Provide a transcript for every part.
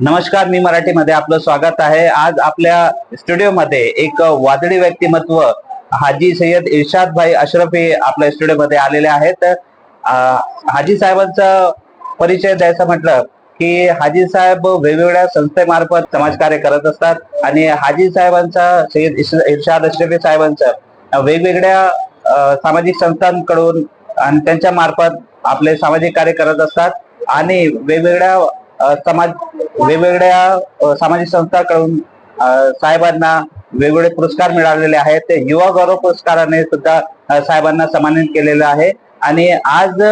नमस्कार मी मराठीमध्ये आपलं स्वागत आहे. आज आपल्या स्टुडिओमध्ये एक वादळी व्यक्तिमत्व हाजी सय्यद इर्शाद भाई अशरफी आपल्या स्टुडिओमध्ये आलेले आहेत. हाजी साहेबांचा परिचय द्यायचा म्हटलं की हाजी साहेब वेगवेगळ्या संस्थेमार्फत समाजकार्य करत असतात आणि हाजी साहेबांचा सय्यद इश- इर्शाद अशरफी साहेबांचं वेगवेगळ्या सामाजिक संस्थांकडून आणि त्यांच्या मार्फत आपले सामाजिक कार्य करत असतात आणि वेगवेगळ्या समाज वेगवेगळ्या सामाजिक संस्थांकडून साहेबांना वेगवेगळे पुरस्कार मिळालेले आहेत. ते युवा गौरव पुरस्काराने सुद्धा साहेबांना सन्मानित केलेलं आहे. आणि आज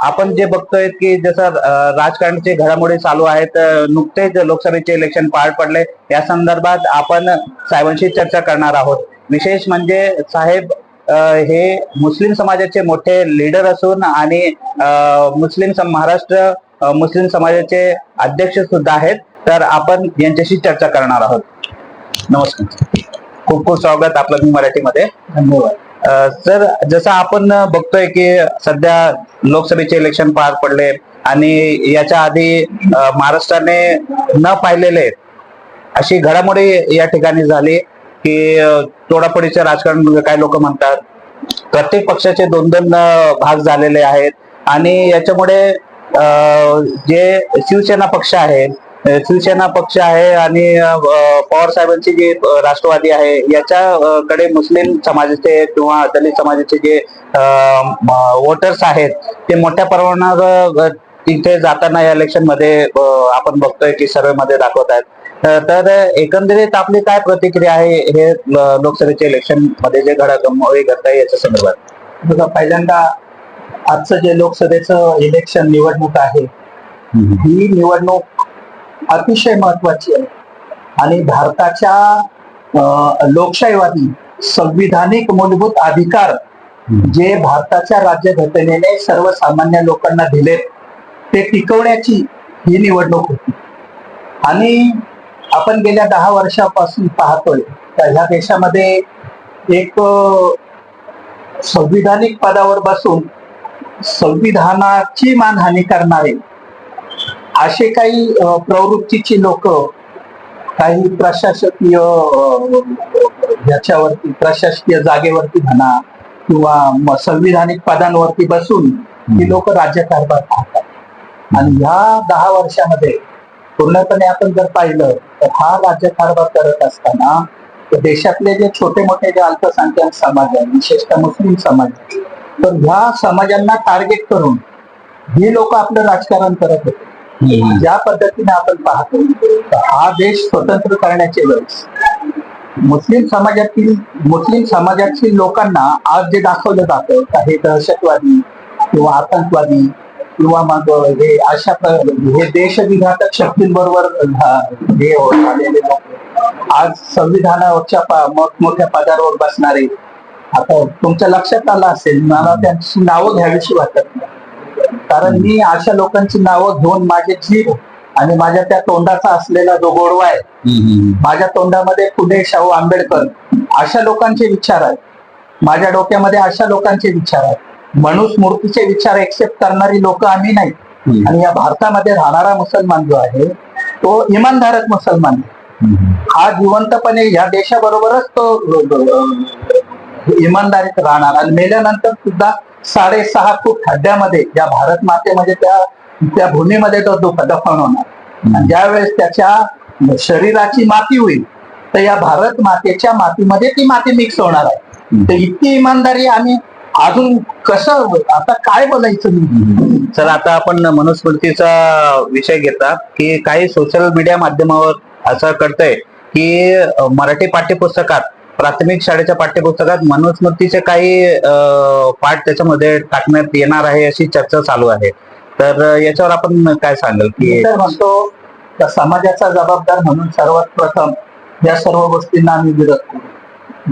आपण जे बघतोय की जसं राजकारणाचे राजकारणाची घडामोडी चालू आहेत नुकतेच लोकसभेचे इलेक्शन पार पडले. या संदर्भात आपण साहेबांशी चर्चा करणार आहोत. विशेष म्हणजे साहेब हे मुस्लिम समाजाचे मोठे लीडर असून आणि मुस्लिम महाराष्ट्र मुस्लिम समाजाचे अध्यक्ष सुद्धा आहेत. तर आपण यांच्याशी चर्चा करणार आहोत. नमस्कार. खूप खूप स्वागत आपलं मी मराठीमध्ये. धन्यवाद. सर जसं आपण बघतोय की सध्या लोकसभेचे इलेक्शन पार पडले आणि याच्या आधी महाराष्ट्राने न पाहिलेले अशी घडामोडी या ठिकाणी झाली की तोडाफोडीचं राजकारण काही लोक म्हणतात? प्रत्येक पक्षाचे दोन दोन भाग झालेले आहेत आणि याच्यामुळे जे शिवसेना पक्ष आहे शिवसेना पक्ष आहे आणि पवार साहेबांची जे राष्ट्रवादी आहे याच्याकडे मुस्लिम समाजाचे किंवा दलित समाजाचे जे वोटर्स आहेत ते मोठ्या प्रमाणावर तिथे जाताना या इलेक्शनमध्ये आपण बघतोय की सर्वे मध्ये दाखवत आहेत. तर एकंदरीत आपली काय प्रतिक्रिया आहे हे लोकसभेच्या इलेक्शनमध्ये जे घडामोडी घडत आहे याच्या संदर्भात पहिल्यांदा आजचं जे लोकसभेचं इलेक्शन निवडणूक आहे ही निवडणूक अतिशय महत्वाची आहे. आणि भारताच्या लोकशाहीवादी संविधानिक मूलभूत अधिकार जे भारताच्या राज्यघटनेने सर्वसामान्य लोकांना दिलेत ते टिकवण्याची ही निवडणूक होती. आणि आपण गेल्या दहा वर्षापासून पाहतोय तर ह्या देशामध्ये एक संविधानिक पदावर बसून संविधानाची मानहानी करणारे असे काही प्रवृत्तीची लोक काही प्रशासकीय याच्यावरती प्रशासकीय जागेवरती म्हणा किंवा संविधानिक पदांवरती बसून ही लोक राज्यकारभार पाहतात. आणि ह्या दहा वर्षामध्ये पूर्णपणे आपण जर पाहिलं तर हा राज्यकारभार करत असताना देशातले जे छोटे मोठे जे अल्पसंख्याक समाज आहे विशेषतः मुस्लिम समाज तर ह्या समाजांना टार्गेट करून ही लोक आपलं राजकारण करत होते. ज्या पद्धतीने आपण पाहतो हा देश स्वतंत्र करण्याचे वेळेस. मुस्लिम समाजातील मुस्लिम समाजातील लोकांना आज जे दाखवलं जातं का हे दहशतवादी किंवा आतंकवादी किंवा मग हे अशा हे देशविघातक शक्तींबरोबर हे झालेले लोक. आज संविधानावरच्या मोठमोठ्या पदावर बसणारे आता तुमच्या लक्षात आलं असेल मला त्यांची नावं घ्यावीशी वाटत नाही. कारण मी अशा लोकांची नावं घेऊन माझे जीभ आणि माझ्या त्या तोंडाचा असलेला जो गोडवा आहे माझ्या तोंडामध्ये फुले शाहू आंबेडकर अशा लोकांचे विचार आहेत. माझ्या डोक्यामध्ये अशा लोकांचे विचार आहेत. मनुस्मृतीचे विचार एक्सेप्ट करणारी लोक आम्ही नाही. आणि या भारतामध्ये राहणारा मुसलमान जो आहे तो इमानधारक मुसलमान आहे. हा जिवंतपणे या देशाबरोबरच तो इमानदारीत राहणार. आणि मेल्यानंतर सुद्धा साडेसहा फूट खड्ड्यामध्ये या भारत मातेमध्ये म्हणजे त्या त्या भूमीमध्ये तो दु- दफन होणार. आणि ज्यावेळेस त्याच्या शरीराची माती होईल तर या भारत मातेच्या मातीमध्ये ती माती मिक्स होणार आहे. तर इतकी इमानदारी आम्ही अजून कसं आता काय बोलायचं? सर आता आपण मनुस्मृतीचा विषय घेतात की काही सोशल मीडिया माध्यमावर असं कळतंय की मराठी पाठ्यपुस्तकात प्राथमिक शाळेच्या पाठ्यपुस्तकात मनुस्मृतीचे काही पाठ त्याच्यामध्ये टाकण्यात येणार आहे अशी चर्चा चालू आहे. तर याच्यावर आपण काय सांगाल की म्हणतो त्या समाजाचा जबाबदार म्हणून सर्वात प्रथम या सर्व गोष्टींना आम्ही विरोध करू.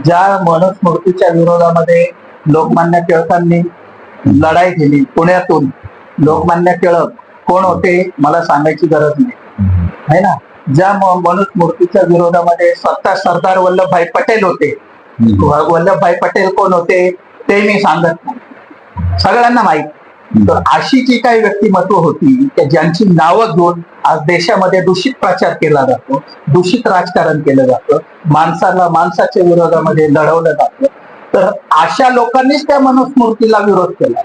ज्या मनुस्मृतीच्या विरोधामध्ये लोकमान्य टिळकांनी लढाई केली पुण्यातून लोकमान्य टिळक कोण होते मला सांगायची गरज नाही. है ना? ज्या म- मनुस्मृतीच्या विरोधामध्ये स्वतः सरदार वल्लभभाई पटेल होते. वल्लभभाई पटेल कोण होते ते मी सांगत नाही. सगळ्यांना माहीत. तर अशी जी काही व्यक्तिमत्व होती त्या ज्यांची नावं घेऊन आज देशामध्ये दूषित प्रचार केला जातो दूषित राजकारण केलं जातं माणसाला माणसाच्या विरोधामध्ये लढवलं जातं तर अशा लोकांनीच त्या मनुस्मृतीला विरोध केला.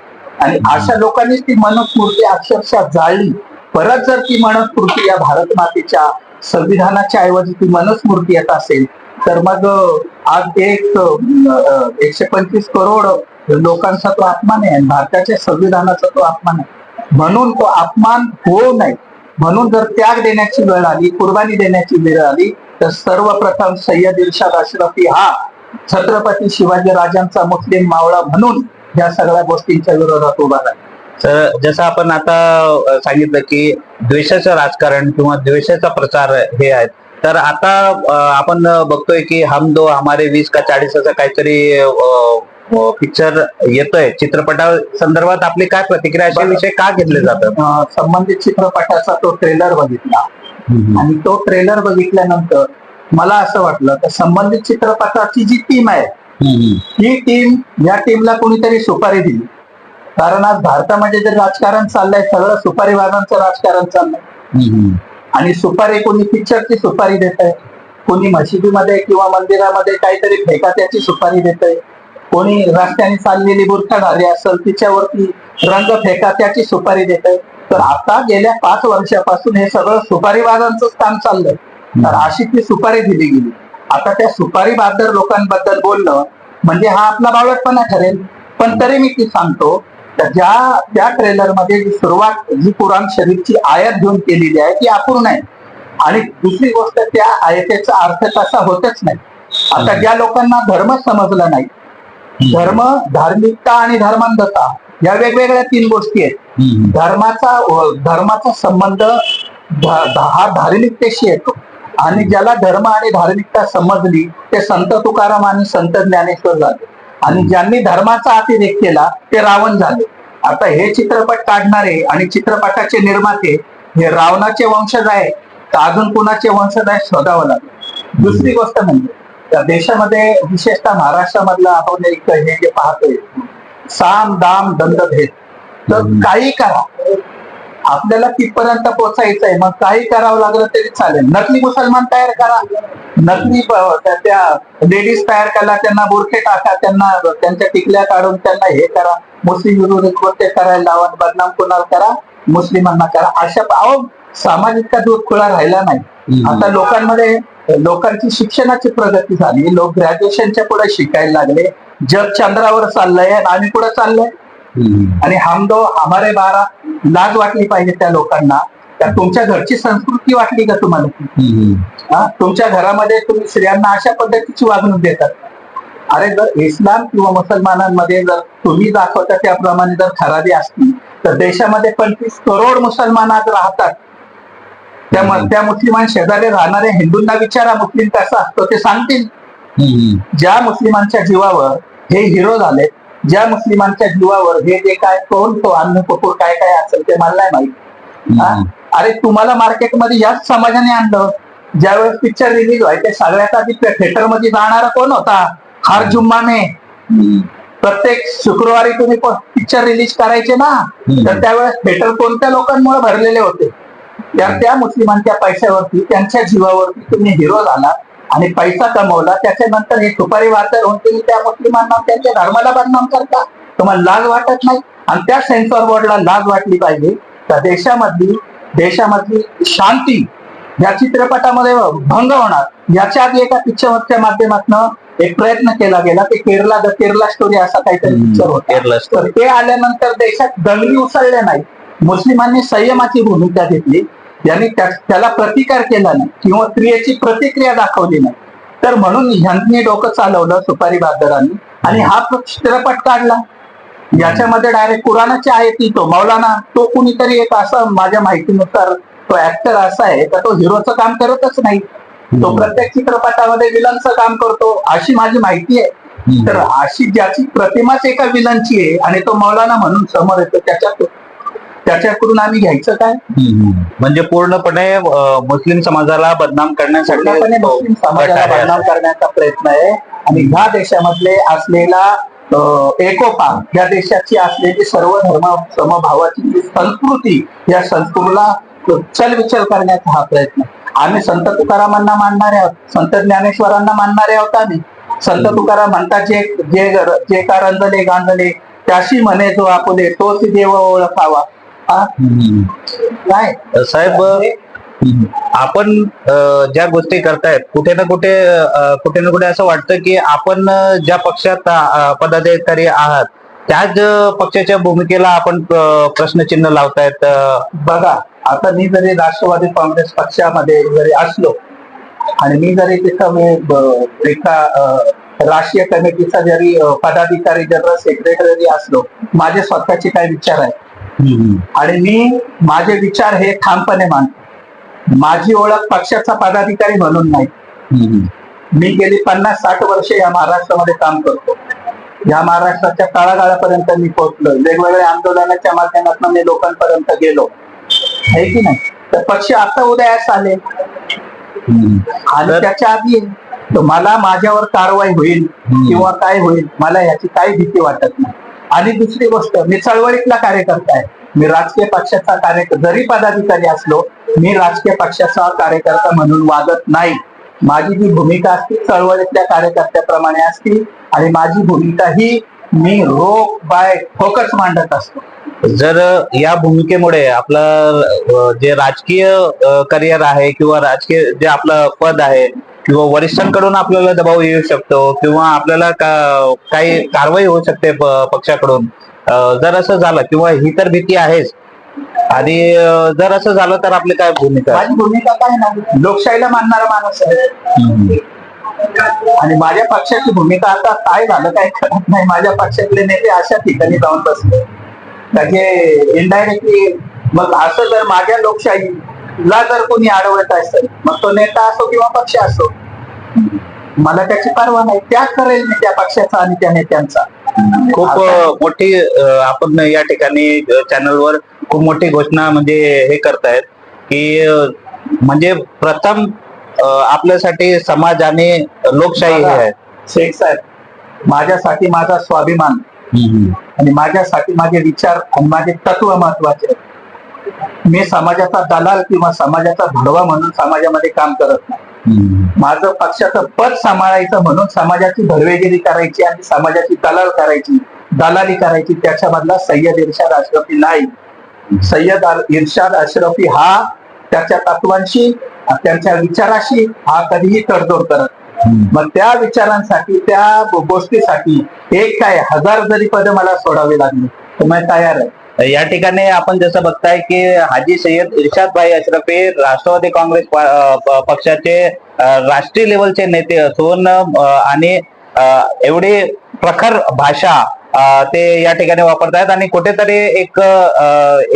आणि अशा लोकांनीच ती मनुस्मृती अक्षरशः जाळली. परत जर ती मनुस्मृती या भारत मातेच्या संविधानाच्या ऐवजी ती मनस्मृती येत असेल तर मग आज एक एकशे पंचवीस करोड लोकांचा तो अपमान आहे भारताच्या संविधानाचा तो अपमान आहे. म्हणून तो अपमान होऊ नये. म्हणून जर त्याग देण्याची वेळ आली कुर्बानी देण्याची वेळ आली तर सर्वप्रथम सय्यद इर्शाद अशरफी हा छत्रपती शिवाजी राजांचा मुस्लिम मावळा म्हणून या सगळ्या गोष्टींच्या विरोधात उभा राहिला. तर जसं आपण आता सांगितलं की द्वेषाचं राजकारण किंवा द्वेषाचा प्रचार हे आहेत. तर आता आपण बघतोय की हम दो हमारे वीस का चाळीस असं काहीतरी पिक्चर येतोय. चित्रपटा संदर्भात आपली काय प्रतिक्रिया बरं. विषय का घेतले जातात? संबंधित चित्रपटाचा तो ट्रेलर बघितला. आणि तो ट्रेलर बघितल्यानंतर मला असं वाटलं तर संबंधित चित्रपटाची जी टीम आहे ही टीम या टीमला कोणीतरी सुपारी दिली. कारण आज भारतामध्ये जे राजकारण चाललंय सगळं सुपारीवादांचं राजकारण चाललंय. आणि सुपारी कोणी पिक्चरची सुपारी देत आहे कोणी मशिदीमध्ये किंवा मंदिरामध्ये काहीतरी फेकात्याची सुपारी देत आहे कोणी रस्त्याने चाललेली बुरखाधारी असेल तिच्यावरती रंग फेकात्याची सुपारी देत आहे तर आता गेल्या पाच वर्षापासून हे सगळं सुपारीवादांचं काम चाललंय. तर अशी ती सुपारी दिली गेली. आता त्या सुपारी बहादर लोकांबद्दल बोलणं म्हणजे हा आपला बावळटपणा ठरेल. पण तरी मी ती सांगतो ज्या त्या ट्रेलरमध्ये सुरुवात जी कुराण शरीफची आयात घेऊन केलेली आहे ती अपूर्ण आहे. आणि दुसरी गोष्ट त्या आयतेचा अर्थ तसा होतच नाही. आता ज्या लोकांना धर्म समजला नाही धर्म धार्मिकता आणि धर्मांधता या वेगवेगळ्या तीन गोष्टी आहेत. धर्माचा धर्माचा संबंध हा धार्मिकतेशी येतो. आणि ज्याला धर्म आणि धार्मिकता समजली ते संत तुकाराम आणि संत ज्ञानेश्वर झाले. आणि ज्यांनी धर्माचा अतिरेक केला ते रावण झाले. आता हे चित्रपट काढणारे आणि चित्रपटाचे निर्माते हे रावणाचे वंशज आहे तर अजून कुणाचे वंशज आहे शोधावं लागेल. दुसरी गोष्ट म्हणजे त्या देशामध्ये विशेषतः महाराष्ट्रामधला आपण एक हे जे पाहतोय साम दाम दंडभेद. तर काही करा. आपल्याला तिथपर्यंत पोचायचं आहे मग काही करावं लागलं तरी चालेल. नकली मुसलमान तयार करा. नकली त्या- लेडीज तयार करा त्यांना बुरखे टाका त्यांना त्यांच्या टिकल्या काढून त्यांना हे करा. मुस्लिम विरोधी कृत्य करायला लावा बदनाम कोणाला करा मुस्लिमांना करा. अशा अहो सामाजिकता दूध खुळा राहिला नाही. आता लोकांमध्ये लोकांची शिक्षणाची प्रगती झाली. लोक ग्रॅज्युएशनच्या पुढे शिकायला लागले. जग चंद्रावर चाललंय आणि आम्ही पुढे चाललोय. आणि हम दो हमारे बारा लाज वाटली पाहिजे त्या लोकांना. त्या तुमच्या घरची संस्कृती वाटली का तुम्हाला? तुमच्या घरामध्ये तुम्ही स्त्रियांना अशा पद्धतीची वागणूक देतात. अरे जर इस्लाम किंवा मुसलमानांमध्ये जर तुम्ही दाखवता त्याप्रमाणे जर खराबी असती तर देशामध्ये पंचवीस करोड मुसलमान आज राहतात. त्या त्या मुस्लिमान शेजारी राहणाऱ्या हिंदूंना विचारा मुस्लिम कसा असतो ते सांगतील. ज्या मुस्लिमांच्या जीवावर हे हिरो झाले ज्या मुस्लिमांच्या जीवावर हे जे काय कोण तो अन्न कपूर काय काय असेल ते मला नाही माहीत? अरे तुम्हाला मार्केटमध्ये याच समाजाने आणलं. ज्यावेळेस पिक्चर रिलीज व्हायचे सगळ्यात आधी थिएटरमध्ये जाणारा कोण होता? हर जुम्माने. प्रत्येक शुक्रवारी तुम्ही पिक्चर रिलीज करायचे ना? तर त्यावेळेस थिएटर कोणत्या लोकांमुळे भरलेले होते? त्या त्या मुस्लिमांच्या पैशावरती त्यांच्या जीवावरती तुम्ही हिरो झाला. आणि पैसा कमवला त्याच्यानंतर हे सुपारी वाटर होऊन तुम्ही त्या मुस्लिमांना त्यांच्या धर्माला बदनाम करता. तुम्हाला लाज वाटत नाही? आणि त्या सेन्सॉर बोर्डला लाज वाटली पाहिजे. तर देशामधली देशामधली शांती या चित्रपटामध्ये भंग होणार. याच्या आधी एका पिक्चरच्या माध्यमातून एक प्रयत्न केला गेला ते केरला द केरला स्टोरी असा काहीतरी पिक्चर होता. केरला तर ते आल्यानंतर देशात दंगली उसळल्या नाही मुस्लिमांनी संयमाची भूमिका घेतली. यांनी त्या- त्याला प्रतिकार केला नाही किंवा क्रियेची प्रतिक्रिया दाखवली नाही. तर म्हणून ह्यांनी डोकं चालवलं सुपारी बहादरांनी आणि हा चित्रपट काढला. याच्यामध्ये डायरेक्ट कुराणाची आहे ती तो. मौलाना तो कुणीतरी एक असं माझ्या माहितीनुसार तो ऍक्टर असा आहे तर तो हिरोचं काम करतच नाही. तो प्रत्येक चित्रपटामध्ये विलनचं काम करतो अशी माझी माहिती आहे. तर अशी ज्याची प्रतिमाच एका विलनची आहे आणि तो मौलाना म्हणून समोर येतो त्याच्यात त्याच्याकडून आम्ही घ्यायचं काय? म्हणजे पूर्णपणे मुस्लिम समाजाला बदनाम करण्यासाठी मुस्लिम समाजाला गट आहे. बदनाम करण्याचा प्रयत्न आहे. आणि ह्या देशामधले असलेला एकोपा या देशाची असलेली सर्व धर्म समभावाची जी संस्कृती या संस्कृतीला चलविचल करण्याचा हा प्रयत्न आम्ही संत तुकारामांना मानणारे आहोत संत ज्ञानेश्वरांना मानणारे आहोत आम्ही. संत तुकाराम म्हणतात जे जे जे का रंजले गांजले त्याशी म्हणे जो आपुले तोच देव ओळखावा. हा काय साहेब आपण ज्या गोष्टी करतायत कुठे ना कुठे कुठे ना कुठे असं वाटतं की आपण ज्या पक्षात पदाधिकारी आहात त्याच पक्षाच्या भूमिकेला आपण प्रश्नचिन्ह लावतायत बघा आता मी जरी राष्ट्रवादी काँग्रेस पक्षामध्ये जरी असलो आणि मी जरी तिथं मी एका राष्ट्रीय कमिटीचा जरी पदाधिकारी जनरल सेक्रेटरी असलो माझे स्वतःचे काही विचार आहे. आणि मी माझे विचार हे ठामपणे मानतो. माझी ओळख पक्षाचा पदाधिकारी म्हणून नाही. मी गेली पन्नास साठ वर्ष या महाराष्ट्रामध्ये काम करतो. या महाराष्ट्राच्या तळागाळापर्यंत मी पोहोचलो. वेगवेगळ्या आंदोलनाच्या माध्यमातून मी लोकांपर्यंत गेलो. आहे की नाही? तर पक्ष आता उदयास आले. आणि त्याच्या आधी मला माझ्यावर कारवाई होईल किंवा काय होईल मला याची काही भीती वाटत नाही. आणि दुसरी गोष्ट मी चळवळीतला कार्यकर्ता आहे. मी राजकीय पक्षाचा कार्यकर्ता जरी पदाधिकारी असलो मी राजकीय पक्षाचा कार्यकर्ता म्हणून वागत नाही. माझी जी भूमिका असती चळवळीतल्या कार्यकर्त्याप्रमाणे असती आणि माझी भूमिका ही मी रोख बाय फोकस मांडत असतो. जर या भूमिकेमुळे आपलं जे राजकीय करिअर आहे किंवा राजकीय जे आपलं पद आहे किंवा वरिष्ठांकडून आपल्याला दबाव येऊ शकतो किंवा आपल्याला काही कारवाई होऊ शकते पक्षाकडून. जर असं झालं किंवा ही तर भीती आहेच. आणि जर असं झालं तर आपली काय भूमिका? माझी भूमिका काय नाही लोकशाहीला मानणारा माणूस आहे. आणि माझ्या पक्षाची भूमिका आता काय झालं काय करत नाही. माझ्या पक्षातले नेते अशा ठिकाणी जाऊन बसले. म्हणजे त्याचे इनडायरेक्टली मग असं जर माझ्या लोकशाही लोकशाहीला जर कोणी अडवत असेल मग तो नेता असो किंवा पक्ष असो मला त्याची पर्वा नाही. त्याग करेल मी त्या पक्षाचा आणि त्या नेत्यांचा. खूप मोठी आपण या ठिकाणी चॅनलवर खूप मोठी घोषणा म्हणजे हे करतायत की म्हणजे प्रथम आपल्यासाठी समाज आणि लोकशाही हे आहे. शेख साहेब माझ्यासाठी माझा स्वाभिमान आणि माझ्यासाठी माझे विचार आणि माझे तत्व महत्त्वाचे. मी समाजाचा दलाल किंवा समाजाचा भडवा म्हणून समाजामध्ये काम करत नाही. माझं पक्षाचं पद सांभाळायचं म्हणून समाजाची भरवेगिरी करायची आणि समाजाची दलाल करायची दलाली करायची त्याच्यामधला सय्यद इर्शाद अशरफी नाही. सय्यद इर्शाद अशरफी हा त्याच्या तत्वांशी त्यांच्या विचाराशी हा कधीही तडजोड करत. मग त्या विचारांसाठी त्या गोष्टीसाठी एक काय हजार जरी पद मला सोडावी लागली तर मी तयार आहे. या ठिकाणी आपण जसं बघताय की हाजी सय्यद इर्शाद भाई अशरफ हे राष्ट्रवादी काँग्रेस प- पक्षाचे राष्ट्रीय लेवलचे नेते असून आणि एवढी प्रखर भाषा ते या ठिकाणी वापरतायत आणि कुठेतरी एक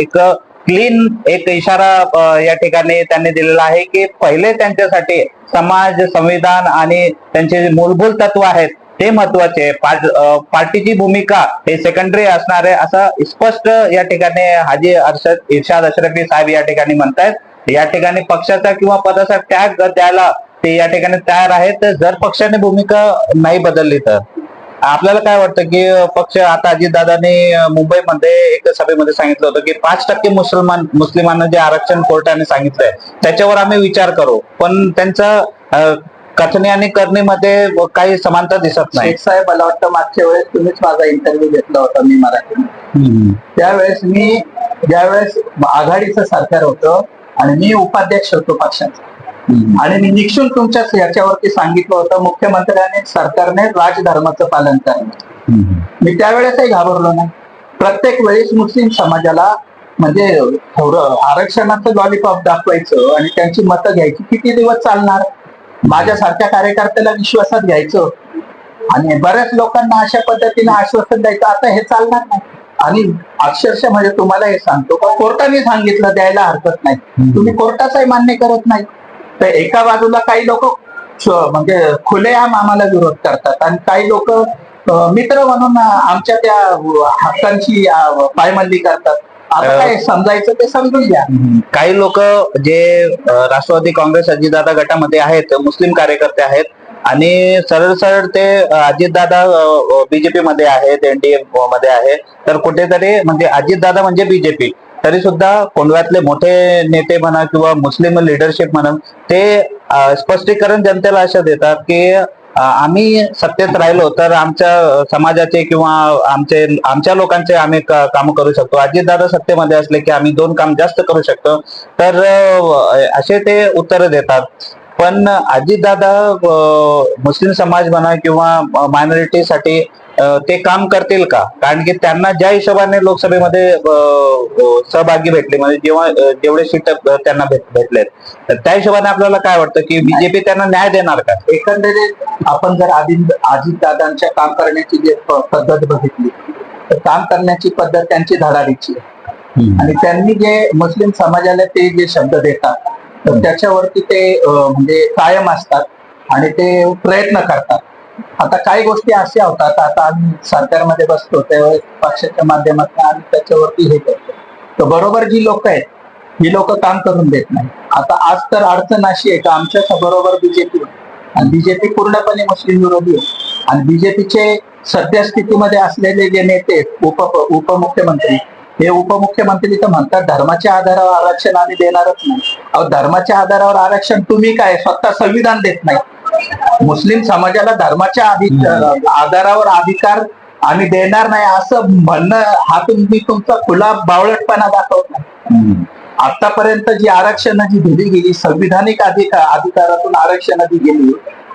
एक क्लीन एक इशारा या ठिकाणी त्यांनी दिलेला आहे की पहिले त्यांच्यासाठी समाज संविधान आणि त्यांचे जे मूलभूत तत्व आहेत ते महत्त्वाचे आहे. पार्टीची भूमिका हे सेकंडरी असणार आहे असं स्पष्ट या ठिकाणी हाजी अर्षद इर्शाद अशरफी साहेब या ठिकाणी म्हणतायत. या ठिकाणी पक्षाचा किंवा पदाचा त्याग द्यायला ते या ठिकाणी तयार आहेत जर पक्षाने भूमिका नाही बदलली तर. आपल्याला काय वाटतं की पक्ष आता अजितदादांनी मुंबईमध्ये एक सभेमध्ये सांगितलं होतं की पाच टक्के मुसलमान मुस्लिमांना जे आरक्षण कोर्टाने सांगितलंय त्याच्यावर आम्ही विचार करू. पण त्यांचं कथने आणि करणीमध्ये काही समानता दिसत नाही. शेख साहेब मला वाटतं मागच्या वेळेस तुम्हीच माझा इंटरव्ह्यू घेतला होता मी मराठी त्यावेळेस मी ज्यावेळेस आघाडीचं सरकार होतं आणि मी उपाध्यक्ष होतो पक्षाचा. आणि मी निक्षून तुमच्या याच्यावरती सांगितलं होतं मुख्यमंत्र्याने सरकारने राजधर्माचं पालन करणं मी त्यावेळेसही घाबरलो नाही. प्रत्येक वेळेस मुस्लिम समाजाला म्हणजे आरक्षणाचं लॉलीपॉप दाखवायचं आणि त्यांची मतं घ्यायची किती दिवस चालणार? माझ्यासारख्या कार्यकर्त्याला विश्वासात घ्यायचं. आणि बऱ्याच लोकांना अशा पद्धतीने आश्वासन द्यायचं आता हे चालणार नाही. आणि अक्षरशः म्हणजे तुम्हाला हे सांगतो का कोर्टाने सांगितलं द्यायला हरकत नाही. तुम्ही कोर्टाचाही मान्य करत नाही. तर एका बाजूला काही लोक म्हणजे खुलेआम आम्हाला विरोध करतात. आणि काही लोक मित्र म्हणून आमच्या त्या हक्कांची पायमल्ली करतात. आता काय समजायचं ते समजून घ्या. काही लोक जे राष्ट्रवादी काँग्रेस अजितदादा गटामध्ये आहेत मुस्लिम कार्यकर्ते आहेत आणि सरळ सरळ ते अजितदादा बीजेपी मध्ये आहेत एनडीए मध्ये आहे तर कुठेतरी म्हणजे अजितदादा म्हणजे बीजेपी. तरी सुद्धा कोंडव्यातले मोठे नेते म्हणा किंवा मुस्लिम लिडरशिप म्हणा ते स्पष्टीकरण जनतेला असं देतात की आम्ही सत्तेत राहिलो तर आमच्या समाजाचे किंवा आमचे आमच्या लोकांचे आम्ही काम करू शकतो. अजितदादा सत्तेमध्ये असले की आम्ही दोन काम जास्त करू शकतो. तर असे ते उत्तर देतात. पण अजितदादा मुस्लिम समाज म्हणा किंवा मायनॉरिटीसाठी ते काम करतील का? कारण की त्यांना ज्या हिशोबाने लोकसभेमध्ये सहभागी भेटले म्हणजे जेव्हा जेवढे सीट त्यांना भेट- भेटलेत तर त्या हिशोबाने आपल्याला काय वाटतं की बीजेपी त्यांना न्याय देणार का? एकंदरीत आपण जर आधी अजितदादांच्या काम करण्याची जी पद्धत बघितली तर काम करण्याची पद्धत त्यांची धडाडीची आणि त्यांनी जे मुस्लिम समाजाला ते जे शब्द देतात तर त्याच्यावरती ते म्हणजे कायम असतात आणि ते प्रयत्न करतात. आता काही गोष्टी अशा होतात आता आम्ही सरकारमध्ये बसतो त्यावेळेस पक्षाच्या माध्यमातून आम्ही त्याच्यावरती हे करतो. तर बरोबर जी लोक आहेत ही लोक काम करून देत नाही आता आज तर अडचण अशी आहे का आमच्या बरोबर बीजेपी आणि बीजेपी पूर्णपणे मुस्लिम विरोधी आहे. आणि बीजेपीचे सद्यस्थितीमध्ये असलेले जे नेते उप उपमुख्यमंत्री हे उपमुख्यमंत्री तर म्हणतात धर्माच्या आधारावर आरक्षण आम्ही देणारच नाही. अहो धर्माच्या आधारावर आरक्षण तुम्ही काय स्वतः संविधान देत नाही. मुस्लिम समाजाला धर्माच्या आधारावर अधिकार आम्ही देणार नाही असं म्हणणं हा तुम्ही तुमचा खुला बावळटपणा दाखवत. नाही आतापर्यंत जी आरक्षण जी दिली गेली संविधानिक अधिकार अधिकारातून आरक्षण जी गेली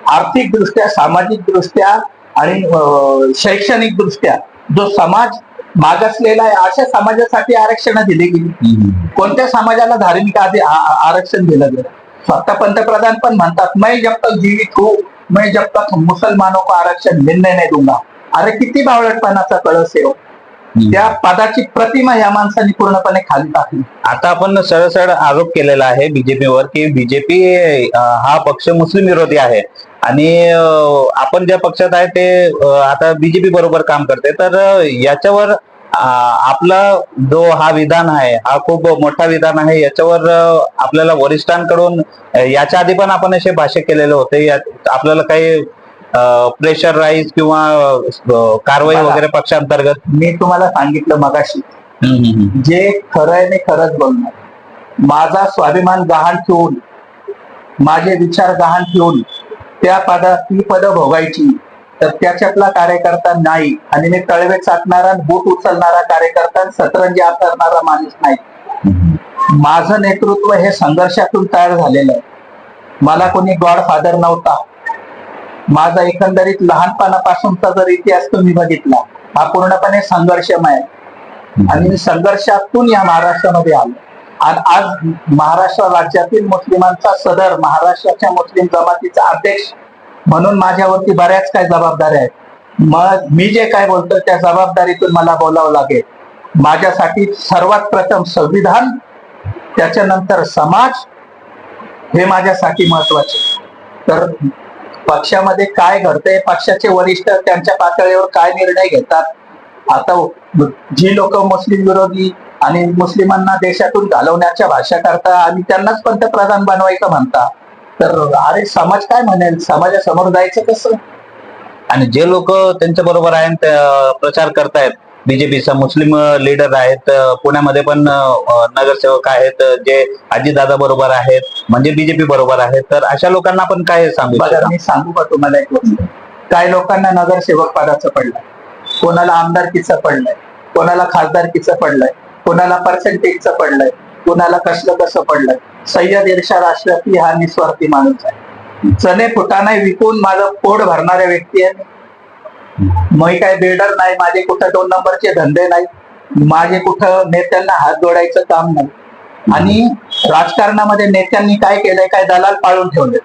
आर्थिक दृष्ट्या सामाजिक दृष्ट्या आणि शैक्षणिक दृष्ट्या जो समाज मागासलेला आहे अशा समाजासाठी आरक्षण दिली गेली. कोणत्या समाजाला धार्मिक आधी आरक्षण दिलं गेलं? स्वतः पंतप्रधान पण म्हणतात मैं जब तक जीवित हूँ मैं जब तक मुसलमानों को आरक्षण मिलने नहीं दूंगा. अरे किती बावळटपणाचा कळस आहे हो. त्या पदाची प्रतिमा या माणसाने पूर्णपणे खाली टाकली. आता आपण सरळ आरोप केलेला आहे बीजेपीवर की बीजेपी हा पक्ष मुस्लिम विरोधी आहे. आणि आपण ज्या पक्षात आहे ते आता बीजेपी बरोबर काम करते. तर याच्यावर आपला जो हा विधान आहे हा खूप मोठा विधान आहे याच्यावर आपल्याला वरिष्ठांकडून याच्या आधी पण आपण असे भाष्य केलेले होते आपल्याला काही प्रेशर राईज किंवा कारवाई. वगैरे पक्षांतर्गत मी तुम्हाला सांगितलं मगाशी. जे खरं आहे ते खरंच बोलणार माझा स्वाभिमान गहाण ठेवून माझे विचार गहाण ठेवून त्या पदा ती पदं भोगायची तर त्याच्यातला कार्यकर्ता नाही. आणि मी तळवे चाटणारा बूट उचलणारा कार्यकर्ता सतरंजी आचरणारा माणूस नाही. माझं नेतृत्व हे संघर्षातून तयार झालेलं आहे. मला कोणी गॉड फादर नव्हता. माझा एकंदरीत लहानपणापासूनचा जर इतिहास तुम्ही बघितला हा पूर्णपणे संघर्षमय आहे. आणि मी संघर्षातून या महाराष्ट्रामध्ये आलो. आणि आज महाराष्ट्र राज्यातील मुस्लिमांचा सदर महाराष्ट्राच्या मुस्लिम जमातीचा अध्यक्ष म्हणून माझ्यावरती बऱ्याच काही जबाबदाऱ्या आहेत. मग मी जे काय बोलतो त्या जबाबदारीतून मला बोलावं लागेल. माझ्यासाठी सर्वात प्रथम संविधान त्याच्यानंतर समाज हे माझ्यासाठी महत्त्वाचे तर पक्षामध्ये काय घडतंय पक्षाचे वरिष्ठ त्यांच्या पातळीवर काय निर्णय घेतात? आता जी लोक मुस्लिम विरोधी आणि मुस्लिमांना देशातून घालवण्याच्या भाषा करता आणि त्यांनाच पंतप्रधान बनवायचं म्हणता. तर अरे समाज काय म्हणेल? समाजासमोर जायचं कसं? आणि जे लोक त्यांच्या बरोबर आहेत प्रचार करतायत बीजेपीचा मुस्लिम लीडर आहेत पुण्यामध्ये पण नगरसेवक आहेत जे आजीदादा बरोबर आहेत म्हणजे बीजेपी बरोबर आहेत तर अशा लोकांना आपण काय सांगू? मी सांगू का तुम्हाला एक गोष्ट? काही लोकांना नगरसेवक पदाचं पडलंय. कोणाला आमदारकीचं पडलंय. कोणाला खासदारकीचं पडलंय. कोणाला पर्सेंटेजचं पडलंय. कोणाला कसलं कसं पडलंय सय्यद इर्शाद अशरफी हा निस्वार्थी माणूस आहे. चणे फुटाणे विकून माझं पोट भरणाऱ्या व्यक्ती आहे. मी काय बिल्डर नाही माझे कुठं दोन नंबरचे धंदे नाही माझे कुठं नेत्यांना हात जोडायचं काम नाही. आणि राजकारणामध्ये नेत्यांनी काय केलंय काय दलाल पाळून ठेवले.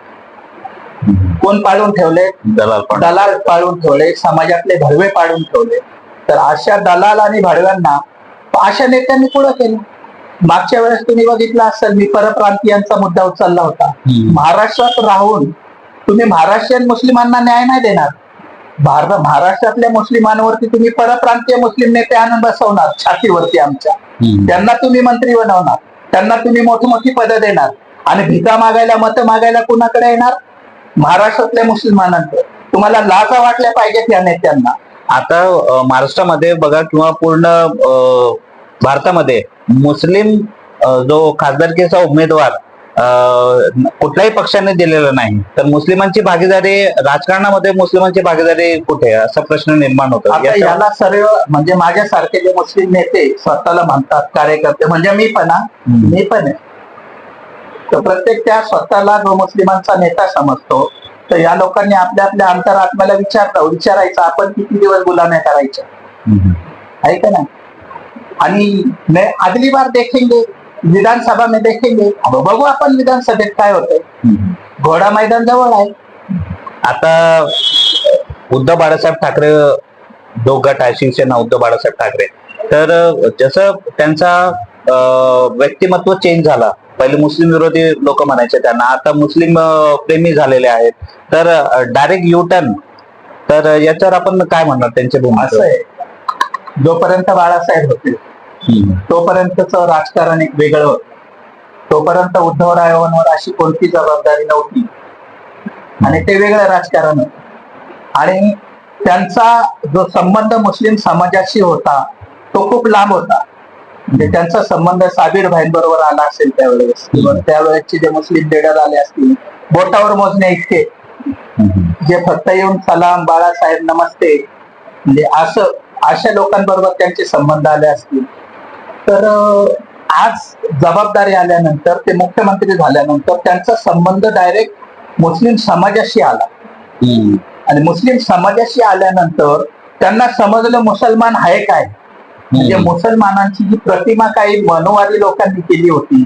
कोण पाळून ठेवले? दलाल दलाल पाळून ठेवले समाजातले भडवे पाडून ठेवले. तर अशा दलाल आणि भडव्यांना अशा नेत्यांनी पुढे केलं. मागच्या वेळेस तुम्ही बघितलं असेल मी परप्रांतीयांचा मुद्दा उचलला होता. महाराष्ट्रात राहून तुम्ही महाराष्ट्रीयन मुस्लिमांना न्याय नाही देणार. भारत महाराष्ट्रातल्या मुस्लिमांवरती तुम्ही परप्रांतीय मुस्लिम नेते आणून बसवणार छातीवरती आमच्या. त्यांना तुम्ही मंत्री बनवणार त्यांना तुम्ही मोठी मोठी पदं देणार आणि भिका मागायला मत मागायला कुणाकडे येणार? महाराष्ट्रातल्या मुसलमानांकडे तुम्हाला लाजा वाटल्या पाहिजेत या नेत्यांना. आता महाराष्ट्रामध्ये बघा किंवा पूर्ण भारतामध्ये मुस्लिम जो खासदारकीचा उमेदवार कुठल्याही पक्षाने दिलेला नाही तर मुस्लिमांची भागीदारी राजकारणामध्ये मुस्लिमांची भागीदारी कुठे? असा प्रश्न निर्माण होतो याला सर्व म्हणजे माझ्यासारखे जे मुस्लिम नेते स्वतःला म्हणतात कार्यकर्ते म्हणजे मी पण हा. मी पण आहे तर प्रत्येक त्या स्वतःला जो मुस्लिमांचा नेता समजतो तर या लोकांनी आपल्या आपल्या अंतरात्म्याला विचारलं विचारायचं आपण किती दिवस गुलाम्या करायच्या. आहे का नाही आणि मैं अगली बार देखेंगे विधानसभा में देखेंगे. अब बघू आपण विधानसभेत काय होतंय. घोडा मैदान जवळ आहे. आता उद्धव बाळासाहेब ठाकरे जो गट आहे शिवसेना उद्धव बाळासाहेब ठाकरे. तर जसं त्यांचा व्यक्तिमत्व चेंज झाला. पहिले मुस्लिम विरोधी लोक म्हणायचे त्यांना. आता मुस्लिम प्रेमी झालेले आहेत. तर डायरेक्ट यू टर्न तर याच्यावर आपण काय म्हणणार? त्यांचे असं भूमिका आहे. जोपर्यंत बाळासाहेब होते. तोपर्यंतच राजकारण एक वेगळं होतं. तोपर्यंत उद्धवरावांवर अशी कोणती जबाबदारी नव्हती. आणि ते वेगळं राजकारण होतं. आणि त्यांचा जो संबंध मुस्लिम समाजाशी होता तो खूप लांब होता. म्हणजे त्यांचा संबंध साबीर भाईंबरोबर आला असेल त्यावेळेस. किंवा त्यावेळेसचे जे मुस्लिम लीडर आले असतील बोटावर मोजणे इतके. जे फक्त येऊन सलाम बाळासाहेब नमस्ते. म्हणजे असं अशा लोकांबरोबर त्यांचे संबंध आले असतील. तर आज जबाबदारी आल्यानंतर ते मुख्यमंत्री झाल्यानंतर त्यांचा संबंध डायरेक्ट मुस्लिम समाजाशी आला. आणि मुस्लिम समाजाशी आल्यानंतर त्यांना समजलं मुसलमान आहे काय? म्हणजे मुसलमानांची जी प्रतिमा काही मनोवादी लोकांनी केली होती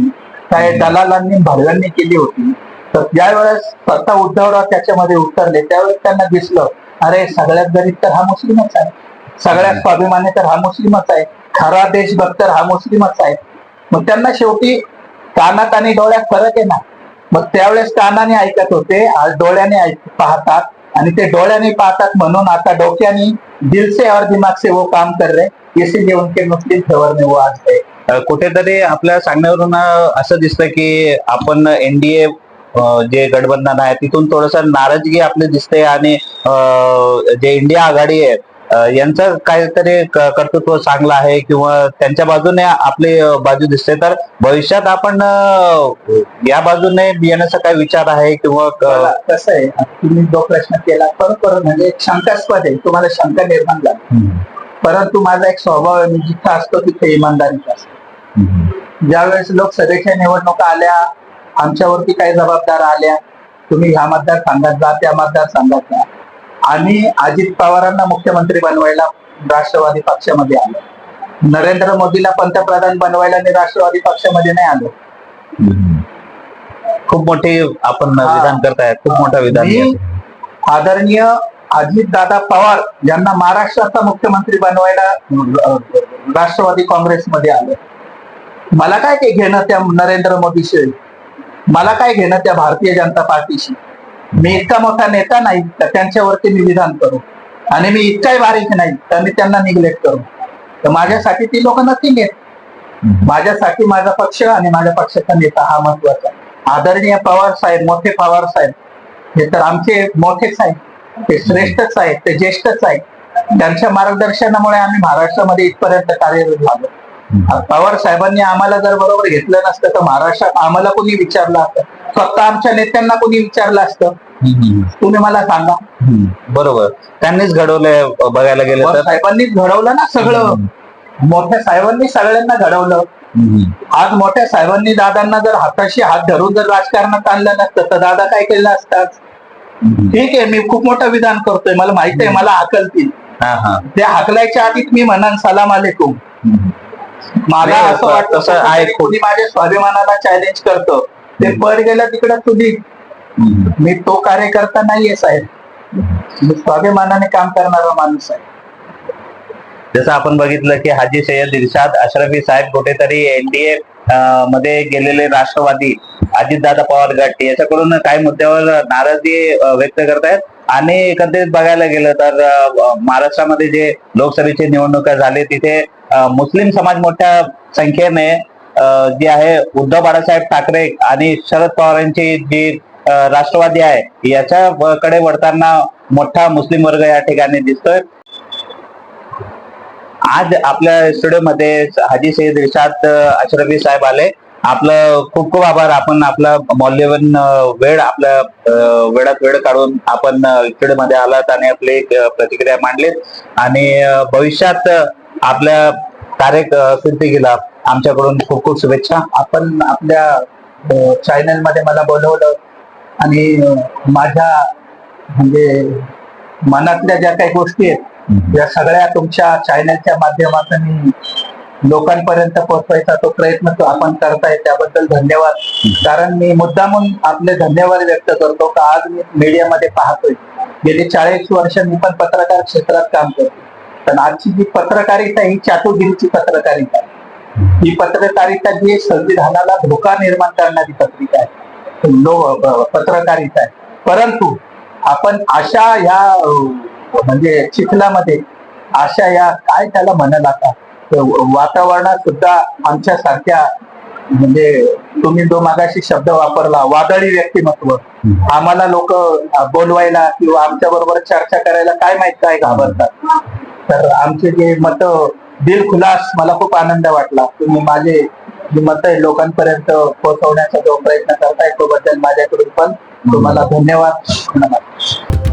काही दलालांनी भडव्यांनी केली होती तर ज्यावेळेस स्वतः उद्धवराव त्याच्यामध्ये उतरले त्यावेळेस त्यांना दिसलं अरे सगळ्यात गरीब तर हा मुस्लिमच आहे. सगळ्यात स्वाभिमानी तर हा मुस्लिमच आहे. खरा देशभक्त हा मुस्लिमच आहे. मग त्यांना शेवटी कानात आणि डोळ्यात फरक आहे ना? मग त्यावेळेस कानाने ऐकत होते आज डोळ्याने ऐक पाहतात आणि ते डोळ्याने पाहतात म्हणून आता डोक्याने दिल से और दिमाग से वो काम कर रहे. इसीलिए उनके मुस्लिम फेवर में वो आज है. कुठेतरी आपल्या सांगण्यावरून असं दिसतं की आपण एनडीए जे गठबंधन आहे तिथून थोडस नाराजगी आपली दिसते आणि जे इंडिया आघाडी आहे यांचं काहीतरी कर्तृत्व चांगलं आहे किंवा त्यांच्या बाजूने आपली बाजू दिसते. तर भविष्यात आपण या बाजूने येण्याचा काय विचार आहे किंवा कसं आहे तुम्ही जो प्रश्न केला बरोबर म्हणजे एक शंकास्पद आहे. तुम्हाला शंका निर्माण झाली. परंतु माझा एक स्वभाव आहे मी जिथं असतो तिथे इमानदारीचा असतो. ज्यावेळेस लोकसभेच्या निवडणुका आल्या आमच्यावरती काही जबाबदार आल्या तुम्ही ह्या मतदारसंघात जा त्या मतदारसंघात जा. आणि अजित पवारांना मुख्यमंत्री बनवायला राष्ट्रवादी पक्षामध्ये आलं नरेंद्र मोदीला पंतप्रधान बनवायला मी राष्ट्रवादी पक्षामध्ये नाही आलो. खूप मोठी आपण. विधान करताय खूप मोठा विधान. आदरणीय अजितदादा पवार यांना महाराष्ट्राचा मुख्यमंत्री बनवायला राष्ट्रवादी काँग्रेसमध्ये आलं मला काय ते घेणं त्या नरेंद्र मोदीशी मला काय घेणं त्या भारतीय जनता पार्टीशी मी इतका मोठा नेता नाही तर त्यांच्यावरती मी विधान करू. आणि मी इतकाही बारीक नाही तर मी त्यांना निग्लेक्ट करू. तर माझ्यासाठी ती लोक नथिंग आहेत माझ्यासाठी माझा पक्ष आणि माझ्या पक्षाचा नेता हा महत्त्वाचा आदरणीय पवार साहेब मोठे पवार साहेब हे तर आमचे मोठेच आहेत. ते श्रेष्ठच आहेत ते ज्येष्ठच आहेत. त्यांच्या मार्गदर्शनामुळे आम्ही महाराष्ट्रामध्ये इथपर्यंत कार्यरत झालो. पवार साहेबांनी आम्हाला जर बरोबर घेतलं नसतं तर महाराष्ट्रात आम्हाला कोणी विचारलं असतं फक्त आमच्या नेत्यांना कोणी विचारलं असतं. तुम्ही मला सांगा. बरोबर त्यांनीच घडवलंय बघायला गेलं तर साहेबांनीच घडवलं ना सगळं मोठ्या साहेबांनी सगळ्यांना घडवलं. आज मोठ्या साहेबांनी दादांना जर हाताशी हात धरून जर राजकारणात आणलं नसतं तर दादा काय केलं असतात. ठीक आहे मी खूप मोठं विधान करतोय मला माहीत आहे मला हाकलतील हा हा ते हाकलायच्या आधीच मी म्हणान सलाम आलेकुम. मला असं वाटतं तसं आहे. कोणी माझ्या स्वाभिमानाला चॅलेंज करतं. ते पड गेलं तिकडे तुझी. मी तो कार्यकर्ता नाहीये साहेब. मी स्वाभिमानाने काम करणारा माणूस आहे. जसं आपण बघितलं की हाजी सय्यद इर्शाद अशरफी साहेब कुठेतरी एनडीए मध्ये गेलेले राष्ट्रवादी अजितदादा पवार गट याच्याकडून काही मुद्द्यावर नाराजगी अ, व्यक्त करतायत. आणि एकंदरीत बघायला गेलं तर महाराष्ट्रामध्ये जे लोकसभेची निवडणुका झाली तिथे मुस्लिम समाज मोठ्या संख्येने जे जी आहे उद्धव बाळासाहेब ठाकरे आणि शरद पवारांची जी राष्ट्रवादी आहे याच्याकडे वळताना मोठा मुस्लिम वर्ग या ठिकाणी दिसतोय. आज आपल्या स्टुडिओमध्ये हाजी सईद रिशाद अशरफी साहेब आले. आपलं खूप खूप आभार. आपण आपला मौल्यवान वेळ आपल्या वेळात वेळ काढून आपण स्टुडिओमध्ये आलात आणि आपली प्रतिक्रिया मांडलीत. आणि भविष्यात आपल्या कार्यसिद्धीला आमच्याकडून खूप खूप शुभेच्छा. आपण आपल्या चॅनलमध्ये मला बोलवलं आणि माझ्या म्हणजे मनातल्या ज्या काही गोष्टी आहेत या सगळ्या तुमच्या चॅनलच्या माध्यमातून मी लोकांपर्यंत पोहोचवायचा तो प्रयत्न तो आपण करताय त्याबद्दल धन्यवाद. कारण मी मुद्दामून आपले धन्यवाद व्यक्त करतो का आज मी मीडियामध्ये पाहतोय. गेली चाळीस वर्ष मी पण पत्रकार क्षेत्रात काम करतो पण आजची जी पत्रकारिता ही चातुर्गिरीची पत्रकारिता ही पत्रकारिता जी संविधानाला धोका निर्माण करणारी पत्रिका आहे. पत्रकारिता आहे. परंतु आपण अशा ह्या अं, म्हणजे चिखलामध्ये अशा या काय त्याला म्हणाल अं, वातावरणात सुद्धा आमच्या सारख्या म्हणजे तुम्ही जो मागाशी शब्द वापरला वादळी व्यक्तिमत्व आम्हाला लोक बोलवायला किंवा आमच्या बरोबर चर्चा करायला काय माहीत काय घाबरतात? तर आमचे जे मत दिल खुलास मला खूप आनंद वाटला. तुम्ही माझे जी मत आहे लोकांपर्यंत पोहोचवण्याचा जो प्रयत्न करताय तो बद्दल माझ्याकडून पण तुम्हाला धन्यवाद. नमस्कार